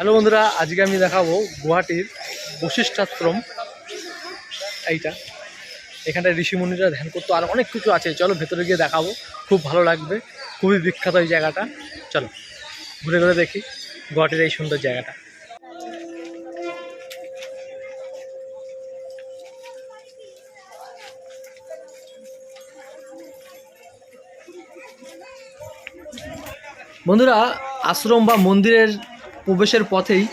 Hello বন্ধুরা, আজকে আমি দেখাবো গুয়াহাটির বশিষ্ঠাশ্রম এইটা। এখানটায় ঋষিমুনিরা ধ্যান করতো, আর অনেক কিছু আছে। চলো ভেতরে গিয়ে দেখাবো, খুব ভালো লাগবে। খুবই বিখ্যাত এই জায়গাটা। চলো, ঘুরে ঘুরে দেখি গুয়াহাটির এই সুন্দর জায়গাটা। বন্ধুরা, আশ্রম বা মন্দিরের প্রবেশের পথেই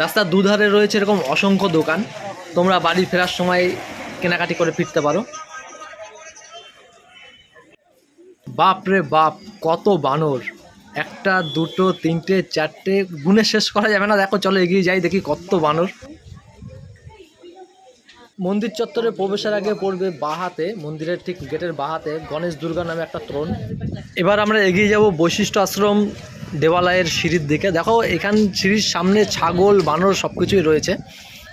রাস্তার দুধারে রয়েছে এরকম অসংখ্য দোকান। তোমরা বাড়ি ফেরার সময় কেনাকাটি করে ফিরতে পারো। বাপ রে বাপ, কত বানর। একটা, দুটো, তিনটে, চারটে, গুণে শেষ করা যাবে না। দেখো, চলো এগিয়ে যাই, দেখি কত বানর। মন্দির চত্বরে প্রবেশের আগে পড়বে বাহাতে। মন্দিরের ঠিক গেটের বাহাতে গণেশ দুর্গা নামে একটা ত্রণ। এবার আমরা এগিয়ে যাব বৈশিষ্ট্য আশ্রম দেবালয়ের সিঁড়ির দিকে। দেখো এখান সিঁড়ির সামনে ছাগল বানর সব কিছুই রয়েছে।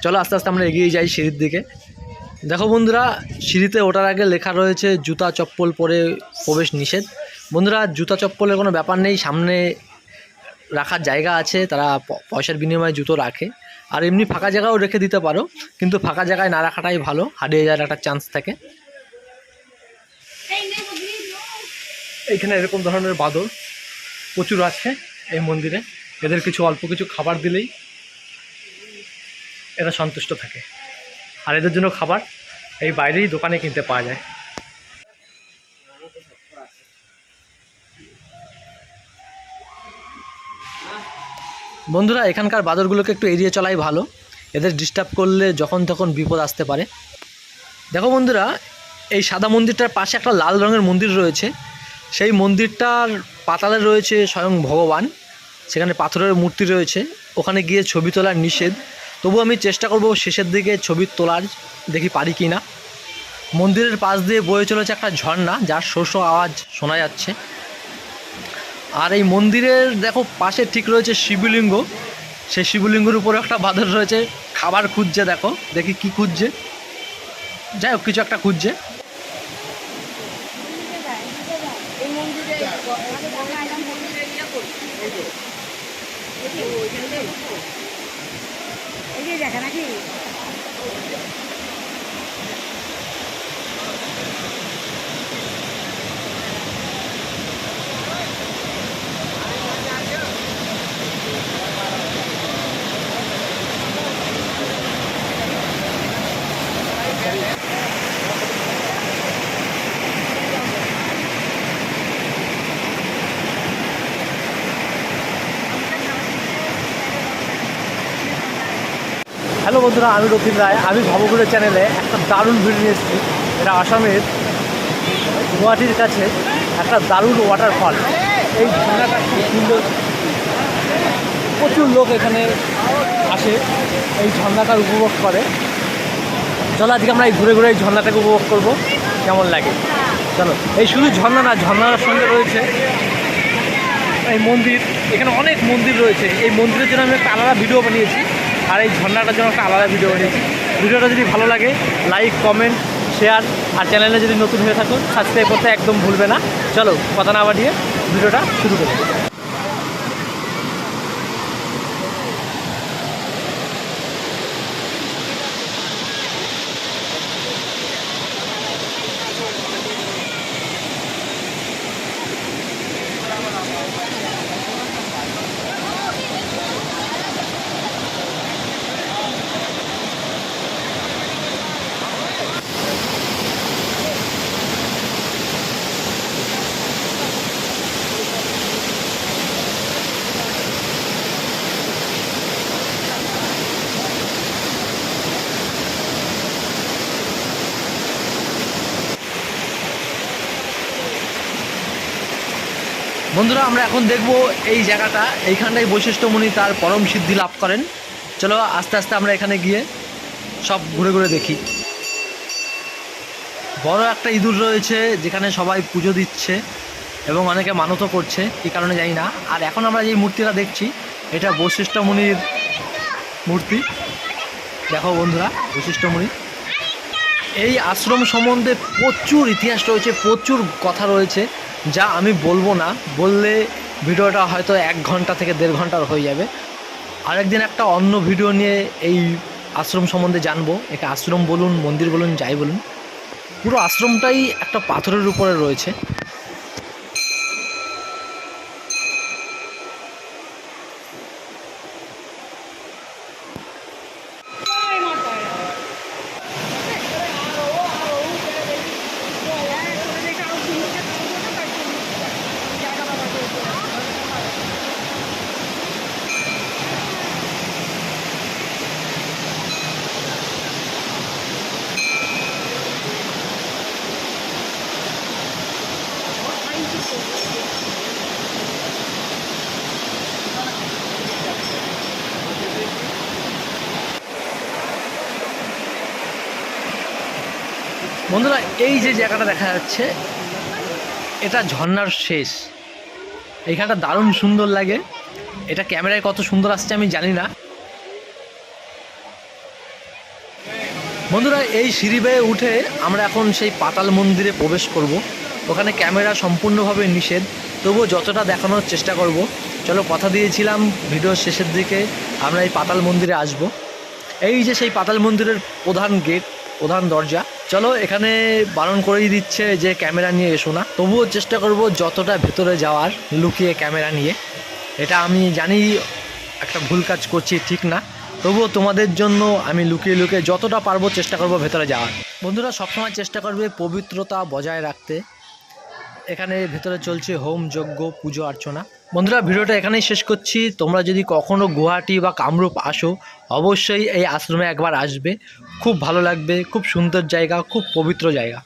চলো আস্তে আস্তে আমরা এগিয়ে যাই সিঁড়ির দিকে। দেখো বন্ধুরা সিঁড়িতে ওঠার আগে লেখা রয়েছে জুতা চপ্পল পরে প্রবেশ নিষেধ। বন্ধুরা জুতা চপ্পলের কোনো ব্যাপার নেই সামনে রাখার জায়গা আছে তারা প- পয়সার বিনিময়ে জুতো রাখে। আর এমনি ফাঁকা জায়গাও রেখে দিতে পারো কিন্তু ফাঁকা জায়গায় না রাখাটাই ভালো হারিয়ে যাওয়ার একটা চান্স থাকে। এইখানে এরকম ধরনের বাদর প্রচুর আছে এই মন্দিরে। এদের কিছু অল্প কিছু খাবার দিলেই এরা সন্তুষ্ট থাকে। আর এদের জন্য খাবার এই বাইরেই দোকানে কিনতে পাওয়া যায়। বন্ধুরা, এখানকার বাদরগুলোকে একটু এড়িয়ে চলাই ভালো। এদের ডিস্টার্ব করলে যখন তখন বিপদ আসতে পারে। দেখো বন্ধুরা, এই সাদা মন্দিরটার পাশে একটা লাল রঙের মন্দির রয়েছে। সেই মন্দিরটার পাতালে রয়েছে স্বয়ং ভগবান, সেখানে পাথরের মূর্তি রয়েছে, ওখানে গিয়ে ছবি তোলার নিষেধ। তবু আমি চেষ্টা করব শেষের দিকে ছবি তোলার, দেখি পারি কি না মন্দিরের পাশ দিয়ে বয়ে চলেছে একটা ঝর্ণা, যার শস্য আওয়াজ শোনা যাচ্ছে। আর এই মন্দিরের দেখো পাশে ঠিক রয়েছে শিবলিঙ্গ, সেই শিবলিঙ্গের উপরে একটা বাদর রয়েছে। খাবার খুঁজছে দেখো, দেখি কি খুঁজছে। যাই হোক, কিছু একটা খুঁজছে এই মন্দিরে এগিয়ে দেখা নাকি? হ্যালো বন্ধুরা, আমি রতিন রায়। আমি ভবগুড়ের চ্যানেলে একটা দারুণ ভিডিও নিয়ে এসেছি। এটা আসামের গুয়াহাটির কাছে একটা দারুণ ওয়াটারফল এই ঝর্ণাটা খুব সুন্দর। প্রচুর লোক এখানে আসে, এই ঝর্ণাটার উপভোগ করে। চলো আজকে আমরা এই ঘুরে ঘুরে এই ঝর্ণাটাকে উপভোগ করব। কেমন লাগে? চলো, এই শুধু ঝর্ণা না, ঝর্ণার সঙ্গে রয়েছে এই মন্দির। এখানে অনেক মন্দির রয়েছে। এই মন্দিরের জন্য আমি একটা আলাদা ভিডিও বানিয়েছি। আর এই ঝর্ণাটার জন্য একটা আলাদা ভিডিও বানিয়েছি। ভিডিওটা যদি ভালো লাগে লাইক কমেন্ট শেয়ার আর চ্যানেলে যদি নতুন হয়ে থাকো সাবস্ক্রাইব করতে একদম ভুলবে না। চলো, কথা না বাড়িয়ে ভিডিওটা শুরু করি। বন্ধুরা, আমরা এখন দেখব এই জায়গাটা এইখানটাই বৈশিষ্ট্যমণি তার পরম সিদ্ধি লাভ করেন। চলো, আস্তে আস্তে আমরা এখানে গিয়ে সব ঘুরে ঘুরে দেখি। বড় একটা ইঁদুর রয়েছে, যেখানে সবাই পুজো দিচ্ছে এবং অনেকে মানতও করছে, কী কারণে জানি না। আর এখন আমরা যে মূর্তিটা দেখছি, এটা বৈশিষ্ট্যমণির মূর্তি। দেখো বন্ধুরা, বৈশিষ্ট্যমণি। এই আশ্রম সম্বন্ধে প্রচুর ইতিহাস রয়েছে, প্রচুর কথা রয়েছে। যা আমি বলব না, বললে ভিডিওটা হয়তো এক ঘণ্টা থেকে দেড় ঘণ্টার হয়ে যাবে। আরেকদিন একটা অন্য ভিডিও নিয়ে এই আশ্রম সম্বন্ধে জানব। একে আশ্রম বলুন, মন্দির বলুন, যাই বলুন। পুরো আশ্রমটাই একটা পাথরের উপরে রয়েছে। বন্ধুরা, এই যে জায়গাটা দেখা যাচ্ছে, এটা ঝর্নার শেষ। এইখানটা দারুণ সুন্দর লাগে। এটা ক্যামেরায় কত সুন্দর আসছে আমি জানি না। বন্ধুরা, এই সিঁড়ি বেয়ে উঠে আমরা এখন সেই পাতাল মন্দিরে প্রবেশ করব। ওখানে ক্যামেরা সম্পূর্ণভাবে নিষেধ। তবুও যতটা দেখানোর চেষ্টা করব। চলো কথা দিয়েছিলাম ভিডিওর শেষের দিকে, আমরা এই পাতাল মন্দিরে আসব। এই যে সেই পাতাল মন্দিরের প্রধান গেট, প্রধান দরজা চলো এখানে বারণ করেই দিচ্ছে যে ক্যামেরা নিয়ে এসো না। তবুও চেষ্টা করব যতটা ভেতরে যাওয়ার, লুকিয়ে ক্যামেরা নিয়ে। এটা আমি জানি একটা ভুল কাজ করছি, ঠিক না। তবুও তোমাদের জন্য আমি লুকিয়ে লুকিয়ে যতটা পারব চেষ্টা করব ভেতরে যাওয়ার। বন্ধুরা সবসময় চেষ্টা করবে পবিত্রতা বজায় রাখতে। এখানে ভেতরে চলছে হোম, যজ্ঞ, পুজো, অর্চনা। বন্ধুরা, ভিডিওটা এখানেই শেষ করছি। তোমরা যদি কখনো গুয়াহাটি বা কামরূপ আসো, অবশ্যই এই আশ্রমে একবার আসবে। খুব ভালো লাগবে, খুব সুন্দর জায়গা, খুব পবিত্র জায়গা।